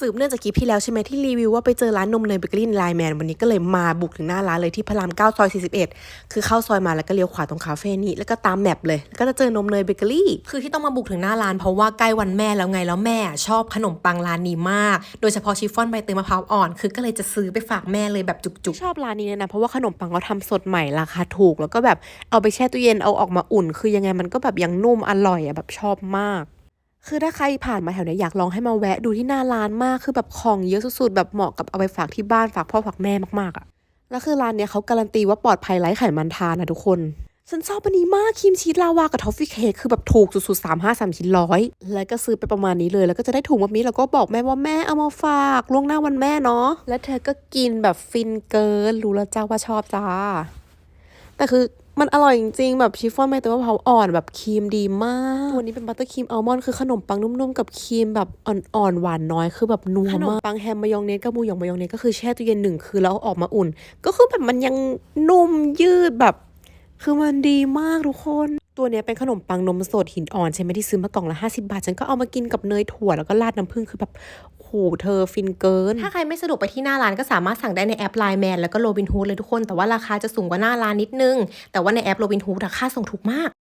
สืบเนื่องจากคลิปที่แล้วใช่ไหมที่รีวิวว่าไปเจอร้านนมเนยเบเกอรี่ไลแมนวันนี้ก็เลยมาบุกถึงหน้าร้านเลยที่พระรามเก้าซอย 41 คือเข้าซอยมาแล้วก็เลี้ยวขวาตรงคาเฟ่นี้แล้วก็ตามแมปเลยแล้วก็จะเจอนมเนยเบเกอรี่ คือที่ต้องมาบุกถึงหน้าร้านเพราะว่าใกล้วันแม่แล้วไงแล้วแม่ชอบขนมปังร้านนี้มาก โดยเฉพาะชิฟฟ่อนใบเตยมะพร้าวอ่อนคือก็เลยจะซื้อไปฝากแม่เลยแบบจุกๆชอบร้านนี้เลยนะเพราะว่าขนมปังเขาทำสดใหม่ราคาถูก แล้วก็แบบเอาไปแช่ตู้เย็นเอาออกมาอุ่น คือยังไงมันก็แบบยังนุ่มอร่อยอะแบบชอบมาก คือถ้าใครผ่านมาแถวเนี้ยอยากลองให้มาแวะดูที่หน้าร้านมาก คือแบบของเยอะสุดๆ แบบเหมาะกับเอาไปฝากที่บ้านฝากพ่อฝากแม่มากๆอะแล้วคือร้านเนี้ยเขาการันตีว่าปลอดภัยไร้ไขมันทานนะทุกคน ฉันชอบอันนี้มากครีมชีสลาวากับทอฟฟี่เค้กคือแบบถูกสุดๆสามห้าสามชิ้นร้อย แล้วก็ซื้อไปประมาณนี้เลย แล้วก็จะได้ถุงแบบนี้แล้วก็บอกแม่ว่าแม่เอามาฝากล่วงหน้าวันแม่เนาะ และเธอก็กินแบบฟินเกิน รู้แล้วจ้าว่าชอบจ้า แต่คือ มันอร่อยจริงๆ แบบชิฟฟ่อนใบเตยมะพร้าอ่อนแบบครีมดีมาก ตัวนี้เป็นบัตเตอร์ครีมอัลมอนด์คือขนมปังนุ่มๆ กับครีมแบบอ่อนๆ หวานน้อยคือแบบนัวมาก ขนมปังแฮมมายองเนสกับมูหยองมายองเนสก็คือแช่ตู้เย็นหนึ่งคืนแล้วออกมาอุ่น ก็คือแบบมันยังนุ่มยืดแบบ คือมันดีมากทุกคนตัวเนี้ยเป็นขนมปังนมสดหินอ่อนใช่ไหมที่ซื้อมากล่องละ 50 บาท ฉันก็เอามากินกับเนยถั่วแล้วก็ราดน้ำผึ้งคือแบบ โหเธอฟินเกิน ถ้าใครไม่สะดวกไปที่หน้าร้านก็สามารถสั่งได้ในแอปไลน์แมนแล้วก็โรบินฮูดเลยทุกคน แต่ว่าราคาจะสูงกว่าหน้าร้านนิดนึง แต่ว่าในแอปโรบินฮูดราคาส่งถูกมาก